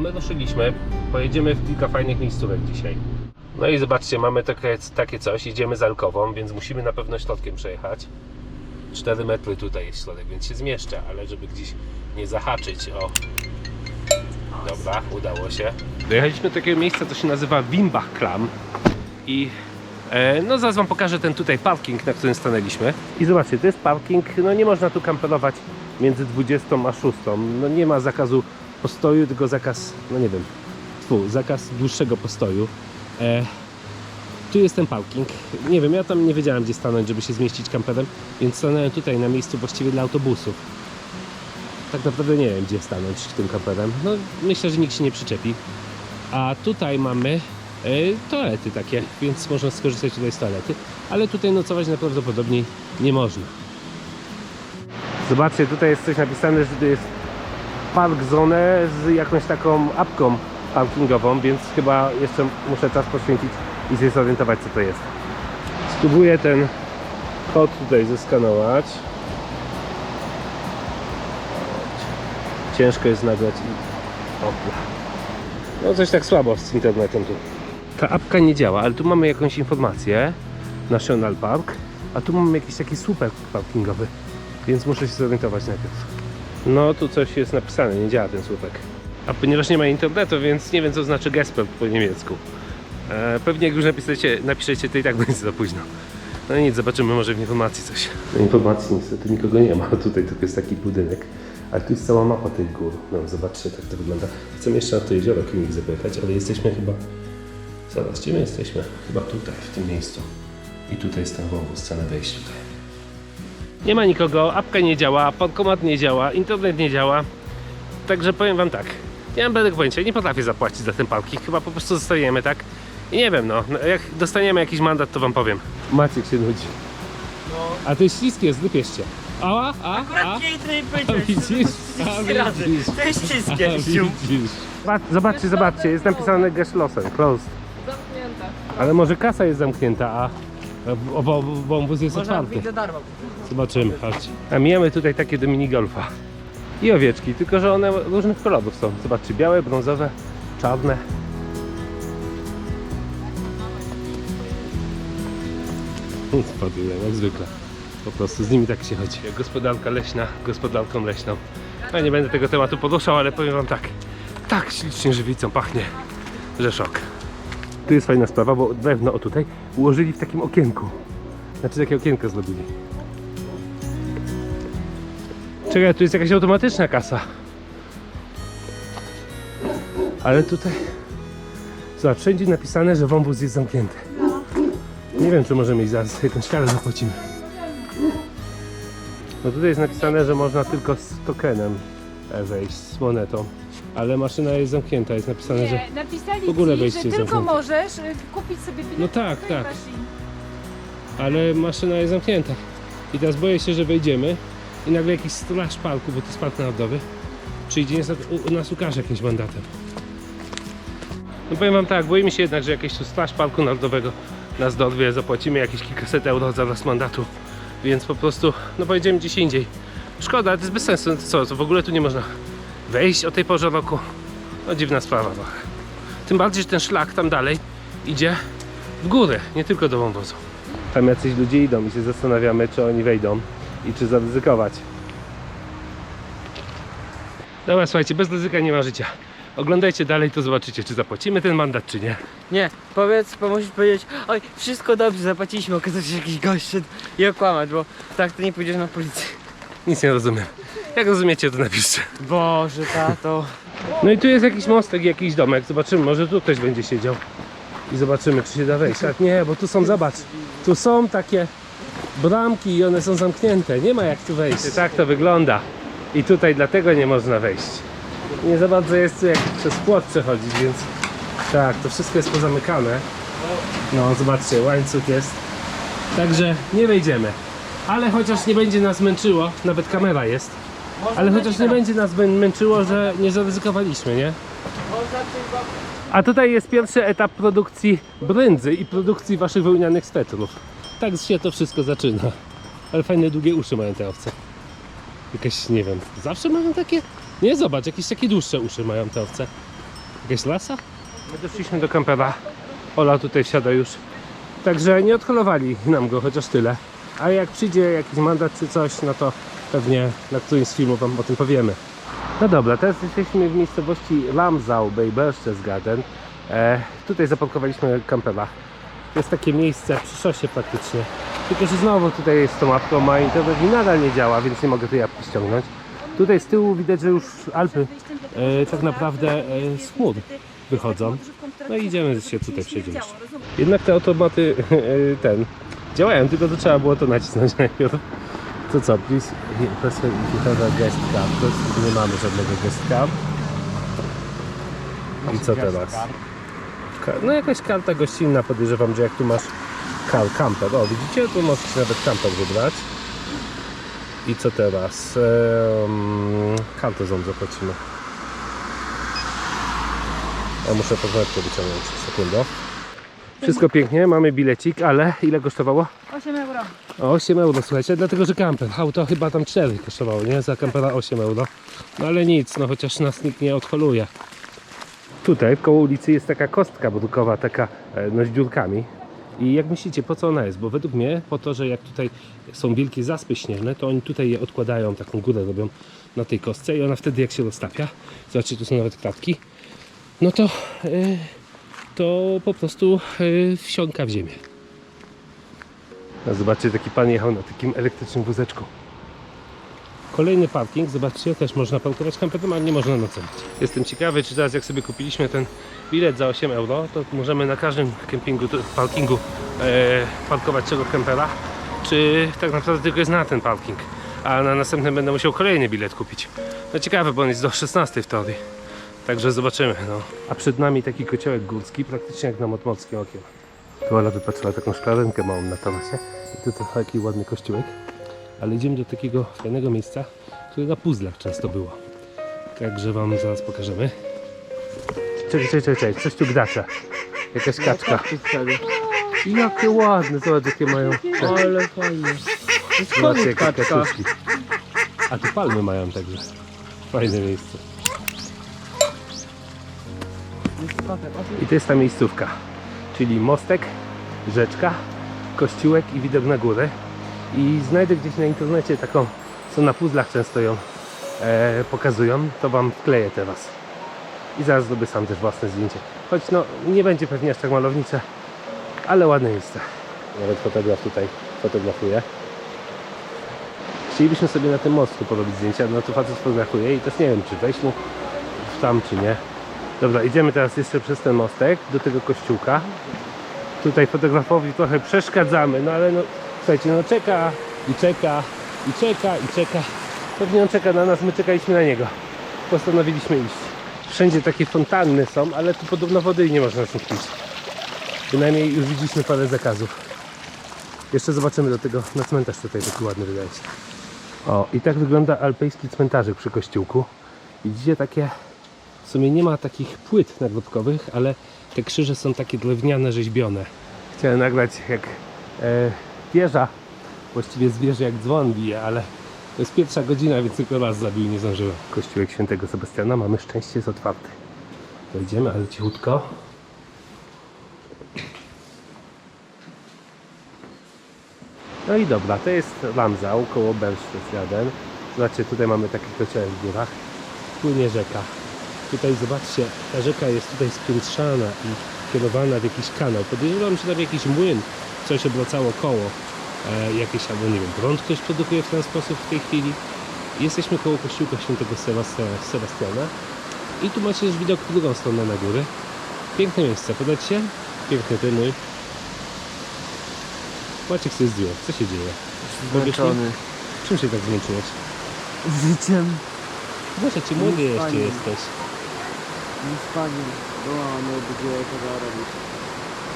my ruszyliśmy. Pojedziemy w kilka fajnych miejscówek dzisiaj. No i zobaczcie, mamy takie, takie coś. Idziemy z Alkową, więc musimy na pewno środkiem przejechać. 4 metry tutaj jest środek, więc się zmieszczę, ale żeby gdzieś nie zahaczyć. O. Dobra, udało się. Dojechaliśmy do takiego miejsca, co się nazywa Wimbach Klam. I e, no zaraz wam pokażę ten tutaj parking, na którym stanęliśmy. I zobaczcie, to jest parking, no nie można tu kamperować między 20 a 6. No nie ma zakazu postoju, tylko zakaz, no nie wiem, fu, zakaz dłuższego postoju. E, tu jest ten parking. Nie wiem, ja tam nie wiedziałem gdzie stanąć, żeby się zmieścić kamperem, więc stanąłem tutaj na miejscu właściwie dla autobusów. Tak naprawdę nie wiem gdzie stanąć tym kamperem. No myślę, że nikt się nie przyczepi. A tutaj mamy e, toalety takie, więc można skorzystać tutaj z toalety, ale tutaj nocować najprawdopodobniej nie można. Zobaczcie, tutaj jest coś napisane, że to jest park zone z jakąś taką apką parkingową, więc chyba jeszcze muszę czas poświęcić i się zorientować co to jest. Spróbuję ten kod tutaj zeskanować. Ciężko jest nagrać i... Opla. No coś tak słabo z internetem tu. Ta apka nie działa, ale tu mamy jakąś informację. National Park. A tu mamy jakiś taki super parkingowy. Więc muszę się zorientować najpierw. No tu coś jest napisane, nie działa ten słupek. A ponieważ nie ma internetu, więc nie wiem co znaczy Gesper po niemiecku. E, pewnie jak już napiszecie, napiszecie, to i tak będzie za późno. No nic, zobaczymy może w informacji coś. W informacji niestety nikogo nie ma, tutaj tylko jest taki budynek. Ale tu jest cała mapa tych gór. No zobaczcie, tak to wygląda. Chcę jeszcze na to jezioro Kimik zapytać, ale jesteśmy chyba... Zaraz, gdzie my jesteśmy? Chyba tutaj, w tym miejscu. I tutaj jest ten wąwóz, chcę wejść tutaj. Nie ma nikogo, apka nie działa, podkomat nie działa, internet nie działa. Także powiem wam tak, nie mam bladego pojęcia, nie potrafię zapłacić za ten parking, chyba po prostu zostajemy, tak? I nie wiem, no, jak dostaniemy jakiś mandat, to wam powiem. Maciek się nudzi. A to jest śliskie, zdypieszcie. Ała, a, a, Akurat piękny i a widzisz, a widzisz. To jest A wszystkie. zium. widzisz. Zobacz- Zobaczcie, zobaczcie, jest napisane Geschlossen, closed. Zamknięte. Ale może kasa jest zamknięta, a wąwóz jest Można otwarty. darmo. Zobaczymy, chodź. A mijamy tutaj takie do minigolfa. I owieczki, tylko że one różnych kolorów są. Zobaczcie, białe, brązowe, czarne. Spadłem, jak zwykle. Po prostu z nimi tak się chodzi. Gospodarka leśna, gospodarką leśną. Ja nie będę tego tematu poruszał, ale powiem wam tak. Tak ślicznie żywicą pachnie, że szok. Tu jest fajna sprawa, bo drewno o tutaj ułożyli w takim okienku. Znaczy takie okienko zrobili. Czekaj, tu jest jakaś automatyczna kasa. Ale tutaj... Zobacz, wszędzie napisane, że wąwóz jest zamknięty. Nie wiem, czy możemy iść zaraz, jakąś karę zapłacimy. No tutaj jest napisane, że można tylko z tokenem wejść, z monetą. Ale maszyna jest zamknięta, jest napisane, że... Nie, napisali w ogóle ci, wejście że jest tylko zamknięte. możesz y, kupić sobie bilet No tak, tej tak. ale maszyna jest zamknięta. I teraz boję się, że wejdziemy i nagle jakiś straż parku, bo to jest park narodowy, przyjdzie nas, u, nas ukaże jakimś mandatem. No powiem wam tak, boimy się jednak, że jakiś tu straż parku narodowego nas dorwie, zapłacimy jakieś kilkaset euro za nas mandatu, więc po prostu, no pojedziemy gdzieś indziej. Szkoda, to jest bez sensu, no to co, to w ogóle tu nie można wejść o tej porze roku. No dziwna sprawa trochę. Tym bardziej, że ten szlak tam dalej idzie w górę, nie tylko do wąwozu. Tam jacyś ludzie idą i się zastanawiamy, czy oni wejdą i czy zaryzykować. Dobra, słuchajcie, bez ryzyka nie ma życia. Oglądajcie dalej, to zobaczycie, czy zapłacimy ten mandat, czy nie. Nie, powiedz, bo musisz powiedzieć, oj, wszystko dobrze, zapłaciliśmy, okazał się jakiś gość szedł i okłamać, bo tak to nie pójdziesz na policję. Nic nie rozumiem. Jak rozumiecie, to napiszcie. Boże, tato. No i tu jest jakiś mostek, jakiś domek. Zobaczymy, może tu ktoś będzie siedział. I zobaczymy, czy się da wejść. Tak, nie, bo tu są, zobacz, tu są takie bramki i one są zamknięte. Nie ma jak tu wejść. Tak to wygląda. I tutaj dlatego nie można wejść. Nie za bardzo jest tu jak przez płot przechodzić, więc tak, to wszystko jest pozamykane. No, zobaczcie, łańcuch jest. Także nie wejdziemy. Ale chociaż nie będzie nas męczyło, nawet kamera jest. Ale chociaż nie będzie nas mę- męczyło, że nie zaryzykowaliśmy, nie? A tutaj jest pierwszy etap produkcji brędzy i produkcji waszych wełnianych swetrów. Tak się to wszystko zaczyna. Ale fajne długie uszy mają te owce. Jakieś, nie wiem, zawsze mają takie? Nie, zobacz, jakieś takie dłuższe uszy mają te owce. Jakaś lasa? My doszliśmy do kampera. Ola tutaj wsiada już. Także nie odholowali nam go, chociaż tyle. A jak przyjdzie jakiś mandat czy coś, no to pewnie na którymś z filmów wam o tym powiemy. No dobra, teraz jesteśmy w miejscowości Lamzau bei Berchtesgaden. E, tutaj zaparkowaliśmy kampera. Jest takie miejsce przy szosie praktycznie. Tylko, że znowu tutaj jest tą apką, a internet mi nadal nie działa, więc nie mogę tej apki ściągnąć. Tutaj z tyłu widać, że już Alpy e, tak naprawdę e, z chmur wychodzą. No i idziemy się tutaj przejdziemy. Jednak te automaty e, ten działają, tylko to trzeba było to nacisnąć najpierw. To co, please, press a guest card. To jest, nie mamy żadnego guest card. I co teraz? No jakaś karta gościnna, podejrzewam, że jak tu masz car camper. O, widzicie? Tu możesz nawet camper wybrać. I co teraz? Ehm, kartę zą zapłacimy. Ja muszę podwórkę wyciągnąć. Sekundę. Wszystko pięknie, mamy bilecik, ale ile kosztowało? 8 euro. O, 8 euro, słuchajcie, dlatego że kamper. Auto chyba tam 4 kosztowało, nie? Za kampera 8 euro. No ale nic, no chociaż nas nikt nie odholuje. Tutaj koło ulicy jest taka kostka brukowa, taka e, no, z dziurkami. I jak myślicie, po co ona jest? Bo według mnie po to, że jak tutaj są wielkie zaspy śnieżne, to oni tutaj je odkładają, taką górę robią na tej kostce i ona wtedy jak się roztapia, zobaczcie, tu są nawet klatki, no to, e, to po prostu e, wsiąka w ziemię. A zobaczcie, taki pan jechał na takim elektrycznym wózeczku. Kolejny parking, zobaczcie, też można parkować kamperem, ale nie można nocować. Jestem ciekawy, czy teraz jak sobie kupiliśmy ten bilet za 8 euro, to możemy na każdym kempingu, parkingu e, parkować tego kampera, czy tak naprawdę tylko jest na ten parking, a na następnym będę musiał kolejny bilet kupić. No ciekawe, bo on jest do 16 w teorii. Także zobaczymy. No. A przed nami taki kociołek górski, praktycznie jak na Motmorskim okiem. Tu Ola wypatrzyła taką szklarenkę małą na tarasie. I tu to taki ładny kościółek. Ale idziemy do takiego fajnego miejsca, które na puzzlach często było. Także wam zaraz pokażemy. Czekaj, czekaj, czekaj, czekaj. coś tu gdacze. Jakaś kaczka. I jakie ładne, zobacz jakie mają. Ale fajnie. Zobaczcie jakie kaczuszki. A tu palmy mają także. Fajne miejsce. I to jest ta miejscówka. Czyli mostek, rzeczka, kościółek i widok na górę. I znajdę gdzieś na internecie taką, co na puzzlach często ją e, pokazują, to wam wkleję teraz. I zaraz zrobię sam też własne zdjęcie. Choć no nie będzie pewnie aż tak malownicze, ale ładne miejsce. Nawet fotograf tutaj fotografuje. Chcielibyśmy sobie na tym mostku porobić zdjęcia, no to facet fotografuje i też nie wiem, czy wejść mu w tam, czy nie. Dobra, idziemy teraz jeszcze przez ten mostek do tego kościółka. Tutaj fotografowi trochę przeszkadzamy, no ale no słuchajcie, no czeka i czeka i czeka i czeka. Pewnie on czeka na nas, my czekaliśmy na niego. Postanowiliśmy iść. Wszędzie takie fontanny są, ale tu podobno wody nie można z nich pić. Bynajmniej już widzieliśmy parę zakazów. Jeszcze zobaczymy do tego na cmentarz tutaj taki ładny wydaje się. O, i tak wygląda alpejski cmentarzyk przy kościółku. Widzicie takie, w sumie nie ma takich płyt nagrobkowych, ale te krzyże są takie drewniane, rzeźbione. Chciałem nagrać jak e, wieża, właściwie zwierzę jak dzwon bije, ale to jest pierwsza godzina, więc tylko raz zabił nie zdążyłem. Kościółek świętego Sebastiana, mamy szczęście, jest otwarty. Wejdziemy, ale cichutko. No i dobra, to jest Ramzał koło Berchtesgaden. Zobaczcie, tutaj mamy taki kociołek w górach. Płynie rzeka. Tutaj zobaczcie, ta rzeka jest tutaj spiętrzana i kierowana w jakiś kanał. Podejrzewam, że tam jakiś młyn, coś obracało koło. E, jakieś, albo nie wiem, prąd ktoś produkuje w ten sposób w tej chwili. Jesteśmy koło kościółka świętego Sebastia- Sebastiana. I tu macie już widok w drugą stronę na góry. Piękne miejsce, podać się? Piękny ten mój. Maciek sobie zdjął. Co się dzieje? Zmęczony. Czym się tak zmęczyłeś? Życiem. Boże, ci młody jeszcze jesteś. Nie spaniem. No, no, będzie to robić.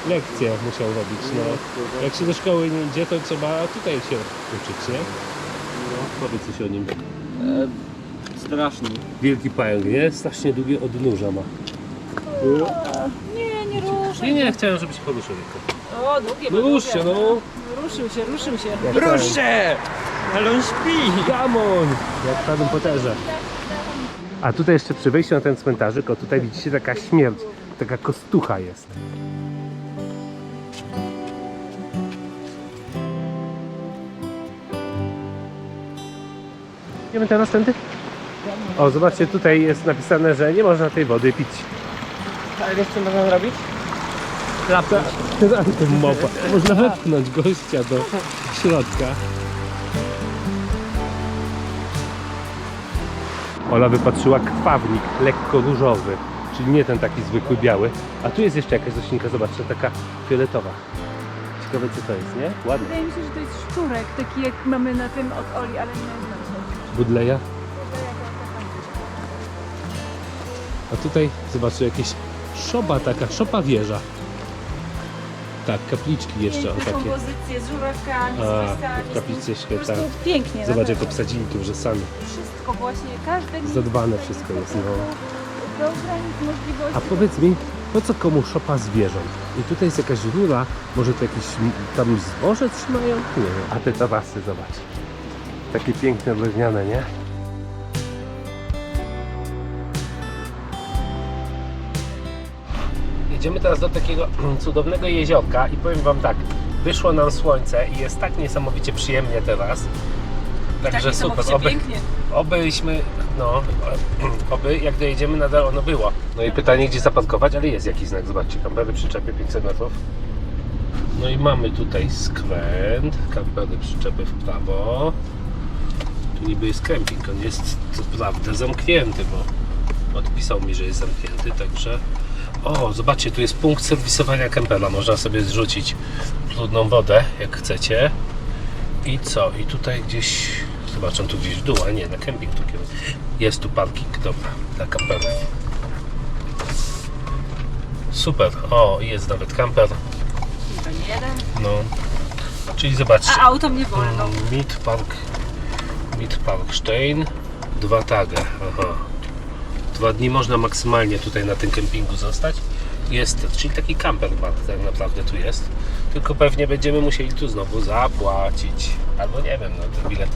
Lekcje musiał robić, no. Jak się do szkoły nie idzie, to trzeba tutaj się uczyć, nie? Powiedz coś o nim. E, straszny. Wielki pająk, nie? Strasznie długie odnóża ma. Nie, nie ruszaj. Nie, nie, chciałem, żeby się poruszył tylko. O, długie No rusz się, no! Ruszył się, ruszył się. Jak pająk. Ruszę! Ale on śpi! Gamoń! Jak w Harrym Potterze. A tutaj jeszcze przy wejściu na ten cmentarzyk, o tutaj widzicie taka śmierć, taka kostucha jest. Idziemy teraz tędy? O, zobaczcie, tutaj jest napisane, że nie można tej wody pić. Ale wiesz co można zrobić? Klapnąć. Mopa. Można wepchnąć gościa do środka. Ola wypatrzyła krwawnik lekko różowy, czyli nie ten taki zwykły biały. A tu jest jeszcze jakaś roślinka, zobaczcie, taka fioletowa. Ciekawe co to jest, nie? Ładne. Wydaje mi się, że to jest szczurek, taki jak mamy na tym od Oli, ale nie znam. Budleja. A tutaj zobaczcie jakieś szoba taka, szopa wieża. Tak, kapliczki jeszcze o Piękne takie. kompozycje z żurawkami, A, z listami. w kaplicy z- Po świetne. prostu pięknie. Zobacz jak naprawdę. obsadzili tu wrzesami. Wszystko właśnie, każde miejsce Zadbane jest wszystko jest, no. Do granic możliwości. A powiedz mi, po co komu szopa zwierząt? I tutaj jest jakaś rura, może to jakieś m, tam zboże trzymają? Nie wiem. A te tarasy, zobacz. Takie piękne, drewniane, nie? Jedziemy teraz do takiego cudownego jeziorka i powiem Wam tak, wyszło nam słońce i jest tak niesamowicie przyjemnie teraz. Także tak super, oby, pięknie. Obyśmy, no, oby jak dojedziemy nadal ono było. No i pytanie gdzie zaparkować, ale jest jakiś znak, zobaczcie, kampery przyczepy 500 metrów. No i mamy tutaj skręt, kampery przyczepy w prawo. Tu niby jest kemping, on jest co prawda zamknięty, bo odpisał mi, że jest zamknięty, także... O, zobaczcie, tu jest punkt serwisowania kempera, można sobie zrzucić brudną wodę, jak chcecie. I co? I tutaj gdzieś, zobaczę tu gdzieś w dół, a nie, na kemping tu. Jest tu parking, dobra, dla kamperów. Super, o, jest nawet kamper, nie no. Czyli zobaczcie, A auto mnie wolno. mm, Meat Park, Meat Park Stein, dwa taga, aha. Dwa dni można maksymalnie tutaj na tym kempingu zostać. Jest, czyli taki camper tak naprawdę tu jest. Tylko pewnie będziemy musieli tu znowu zapłacić. Albo nie wiem, no ten bilet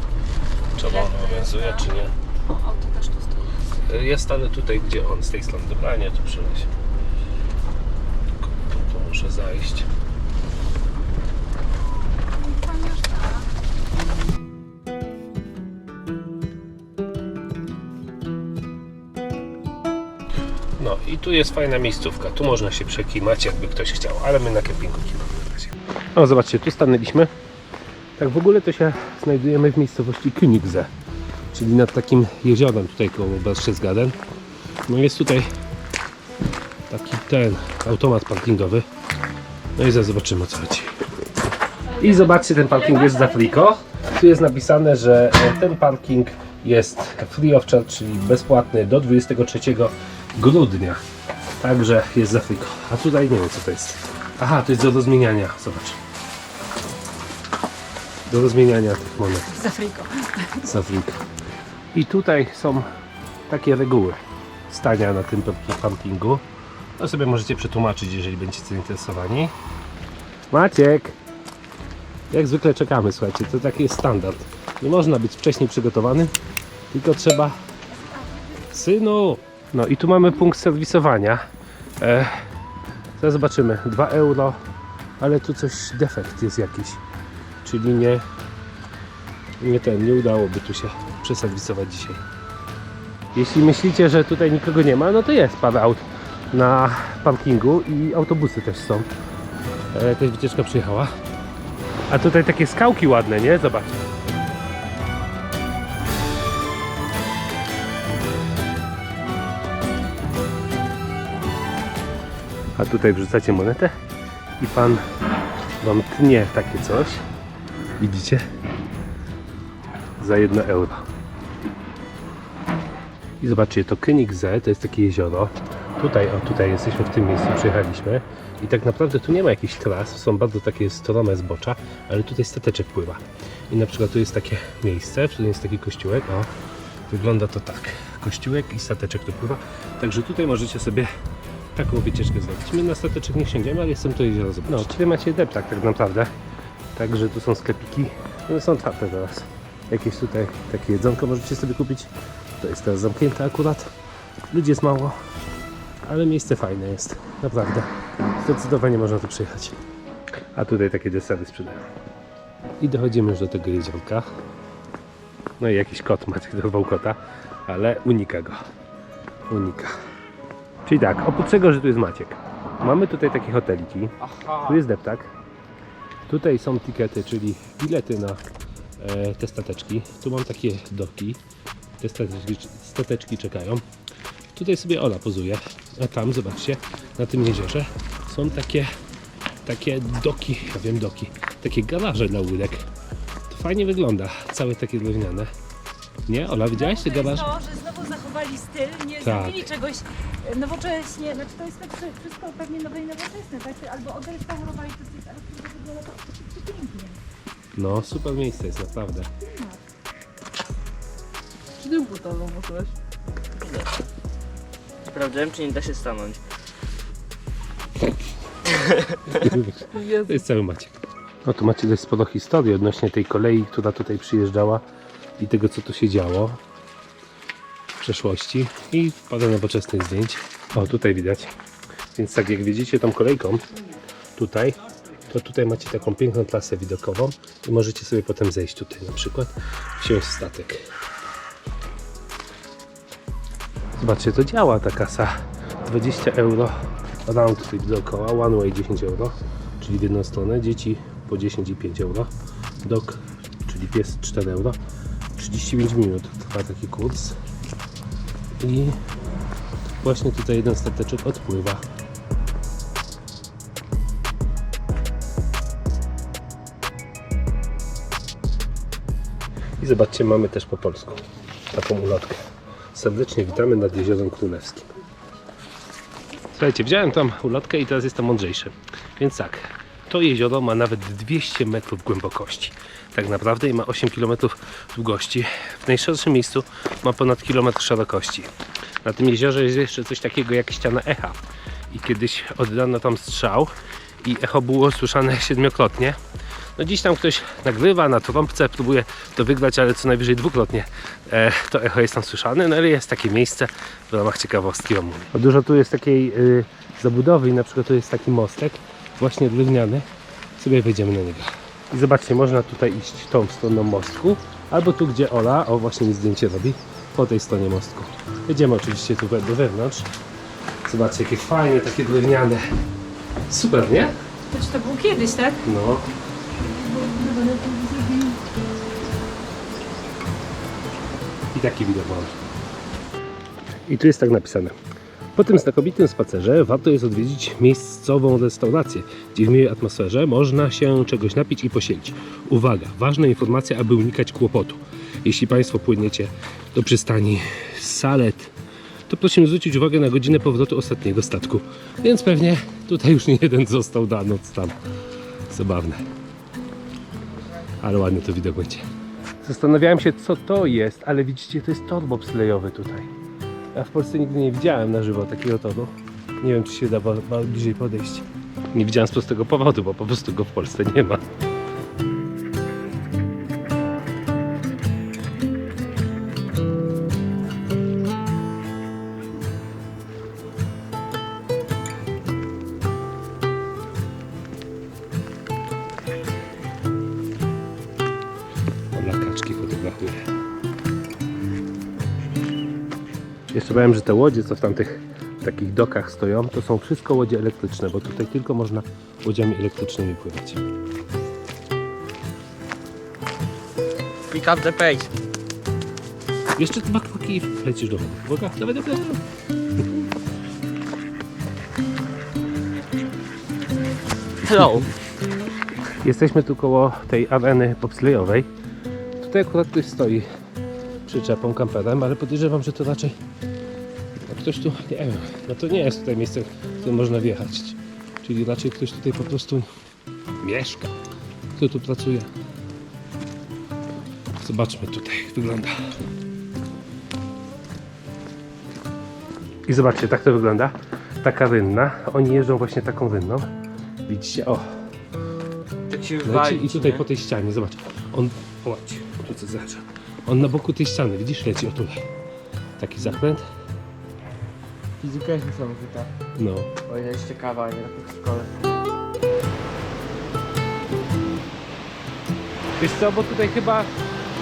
czy on obowiązuje, czy nie. O, auto też tu stoi. Ja stanę tutaj, gdzie on, z tej strony. Dobra, nie, tu przynieś. Tu muszę zajść. I tu jest fajna miejscówka. Tu można się przekimać, jakby ktoś chciał, ale my na kempingu kimamy na. O, zobaczcie, tu stanęliśmy. Tak w ogóle to się znajdujemy w miejscowości Königse, czyli nad takim jeziorem tutaj koło Berchtesgaden. No jest tutaj taki ten automat parkingowy. No i zaraz zobaczymy o co chodzi. I zobaczcie, ten parking jest za Frico. Tu jest napisane, że e, ten parking jest free of charge, czyli bezpłatny do 23 grudnia. Także jest za Frico. A tutaj nie wiem co to jest. Aha, to jest do rozmieniania. Zobacz. Do rozmieniania tych monet Za friko. z Afrika. I tutaj są takie reguły stania na tym parkingu. To sobie możecie przetłumaczyć, jeżeli będziecie zainteresowani. Maciek! Jak zwykle czekamy, słuchajcie, to taki jest standard. Nie można być wcześniej przygotowanym, tylko trzeba... Synu! No i tu mamy punkt serwisowania. E, zaraz zobaczymy. 2 euro, ale tu coś defekt jest jakiś. Czyli nie, nie ten, nie udałoby tu się przeserwisować dzisiaj. Jeśli myślicie, że tutaj nikogo nie ma, no to jest parę aut na parkingu i autobusy też są. E, Jakaś wycieczka przyjechała. A tutaj takie skałki ładne, nie? Zobacz. Tutaj wrzucacie monetę i pan wam tnie takie coś. Widzicie? Za 1 euro. I zobaczcie, to Königse to jest takie jezioro. Tutaj, o tutaj jesteśmy w tym miejscu, przyjechaliśmy. I tak naprawdę tu nie ma jakichś tras, są bardzo takie strome zbocza, ale tutaj stateczek pływa. I na przykład tu jest takie miejsce, w którym jest taki kościółek, o, wygląda to tak. Kościółek i stateczek tu pływa. Także tutaj możecie sobie taką wycieczkę zrobić. My na stateczek nie siędziemy, ale jestem to jezioro zobaczyć. No, czyli macie deptak tak naprawdę. Także tu są sklepiki. One są otwarte teraz. Jakieś tutaj takie jedzonko możecie sobie kupić. To jest teraz zamknięte akurat. Ludzi jest mało, ale miejsce fajne jest. Naprawdę. Zdecydowanie można tu przyjechać. A tutaj takie desery sprzedają. I dochodzimy już do tego jeziorka. No i jakiś kot Maciek dorwał kota, ale unika go. Unika. Czyli tak, oprócz tego, że tu jest Maciek, mamy tutaj takie hoteliki. Aha. Tu jest deptak. Tutaj są tikety, czyli bilety na e, te stateczki. Tu mam takie doki. Te stateczki, stateczki czekają. Tutaj sobie Ola pozuje. A tam, zobaczcie, na tym jeziorze są takie, takie doki, ja wiem doki, takie garaże dla łódek. To fajnie wygląda, całe takie drewniane. Nie, Ola, widziałaś te garaże? to, że znowu zachowali styl, nie Tak. zrobili czegoś nowocześnie. Znaczy to jest tak że wszystko pewnie nowe i nowoczesne, tak? Albo odrestaurowali to, jest, ale to wygląda to pięknie. No, super miejsce jest, naprawdę. Szydełko tam włożyłeś. Sprawdzałem, czy nie da się stanąć. To jest cały Maciek. No tu macie dość sporo historii odnośnie tej kolei, która tutaj przyjeżdżała i tego, co tu się działo przeszłości i parę nowoczesnych zdjęć. O, tutaj widać. Więc tak jak widzicie tą kolejką tutaj, to tutaj macie taką piękną trasę widokową i możecie sobie potem zejść tutaj na przykład, wsiąść w statek. Zobaczcie, to działa ta kasa. 20 euro round trip dookoła, one way 10 euro, czyli w jedną stronę, dzieci po 10 i 5 euro, dog, czyli pies 4 euro, 35 minut trwa taki kurs i właśnie tutaj jeden stateczek odpływa. I zobaczcie, mamy też po polsku taką ulotkę. Serdecznie witamy nad Jeziorem Królewskim. Słuchajcie, wziąłem tam ulotkę i teraz jestem mądrzejszy. Więc tak, to jezioro ma nawet 200 metrów głębokości. Tak naprawdę i ma 8 km długości. W najszerszym miejscu ma ponad kilometr szerokości. Na tym jeziorze jest jeszcze coś takiego jak ściana echa. I kiedyś oddano tam strzał i echo było słyszane siedmiokrotnie. No dziś tam ktoś nagrywa na trąbce, próbuje to wygrać, ale co najwyżej dwukrotnie e, to echo jest tam słyszane, no ale jest takie miejsce w ramach ciekawostki wam mówię. Dużo tu jest takiej y, zabudowy i na przykład tu jest taki mostek, właśnie drewniany, sobie wejdziemy na niego. I zobaczcie, można tutaj iść tą stroną mostku, albo tu gdzie Ola, o właśnie mi zdjęcie robi, po tej stronie mostku. Jedziemy oczywiście tu do wewnątrz. Zobaczcie, jakie fajne, takie drewniane. Super, nie? To czy to było kiedyś, tak? No. I taki widok mamy. I tu jest tak napisane. Po tym znakomitym spacerze warto jest odwiedzić miejscową restaurację, gdzie w miłej atmosferze można się czegoś napić i posiedzieć. Uwaga, ważna informacja, aby unikać kłopotu. Jeśli Państwo płyniecie do przystani Salet, to prosimy zwrócić uwagę na godzinę powrotu ostatniego statku. Więc pewnie tutaj już nie jeden został na noc tam. Zabawne. Ale ładny to widok będzie. Zastanawiałem się, co to jest, ale widzicie, to jest tor bobslejowy tutaj. Ja w Polsce nigdy nie widziałem na żywo takiego toru. Nie wiem, czy się da bliżej podejść. Nie widziałem z prostego powodu, bo po prostu go w Polsce nie ma. Powiem, że te łodzie, co w tamtych takich dokach stoją, to są wszystko łodzie elektryczne, bo tutaj tylko można łodziami elektrycznymi pływać. Pick up the pace. Jeszcze dwa kroki i lecisz do wody. Uwaga, dawaj, dawaj, dawaj. Hello. Jesteśmy tu koło tej areny bobslejowej. Tutaj akurat ktoś stoi przyczepą, kamperem, ale podejrzewam, że to raczej ktoś tu, nie wiem, no to nie jest tutaj miejsce, w którym można wjechać. Czyli raczej ktoś tutaj po prostu mieszka. Kto tu pracuje? Zobaczmy tutaj, jak wygląda. I zobaczcie, tak to wygląda. Taka rynna. Oni jeżdżą właśnie taką rynną. Widzicie, o, Tak się Leci wali, i tutaj nie? po tej ścianie, zobacz. On, chodź, tu co zahacza. On na boku tej ściany, widzisz, leci o tutaj. Taki zakręt? Fizyka jest niesamowita. No. O ile jeszcze kawa, nie tak w szkole. Wiesz co, bo tutaj chyba,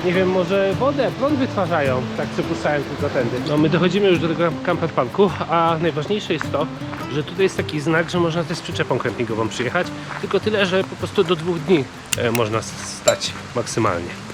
nie wiem, może wodę, prąd wytwarzają, tak przypuszczałem tylko tędy. No my dochodzimy już do tego camper parku, a najważniejsze jest to, że tutaj jest taki znak, że można też z przyczepą kempingową przyjechać, tylko tyle, że po prostu do dwóch dni e, można stać maksymalnie.